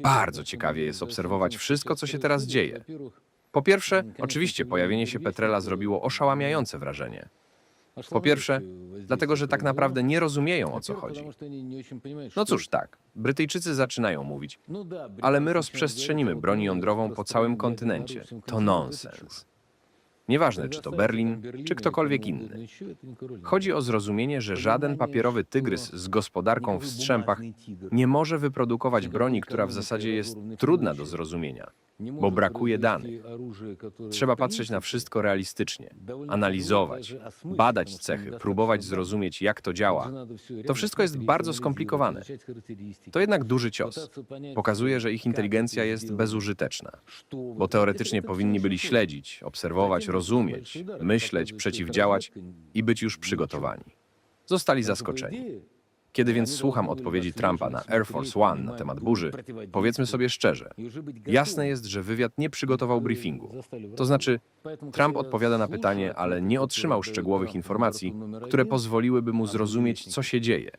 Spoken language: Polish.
Bardzo ciekawie jest obserwować wszystko, co się teraz dzieje. Po pierwsze, oczywiście pojawienie się Petrela zrobiło oszałamiające wrażenie. Po pierwsze, dlatego że tak naprawdę nie rozumieją o co chodzi. No cóż, tak, Brytyjczycy zaczynają mówić, ale my rozprzestrzenimy broń jądrową po całym kontynencie. To nonsens. Nieważne, czy to Berlin, czy ktokolwiek inny. Chodzi o zrozumienie, że żaden papierowy tygrys z gospodarką w strzępach nie może wyprodukować broni, która w zasadzie jest trudna do zrozumienia, bo brakuje danych. Trzeba patrzeć na wszystko realistycznie, analizować, badać cechy, próbować zrozumieć, jak to działa. To wszystko jest bardzo skomplikowane. To jednak duży cios. Pokazuje, że ich inteligencja jest bezużyteczna, bo teoretycznie powinni byli śledzić, obserwować, rozumieć, myśleć, przeciwdziałać i być już przygotowani. Zostali zaskoczeni. Kiedy więc słucham odpowiedzi Trumpa na Air Force One na temat burzy, powiedzmy sobie szczerze, jasne jest, że wywiad nie przygotował briefingu. To znaczy, Trump odpowiada na pytanie, ale nie otrzymał szczegółowych informacji, które pozwoliłyby mu zrozumieć, co się dzieje.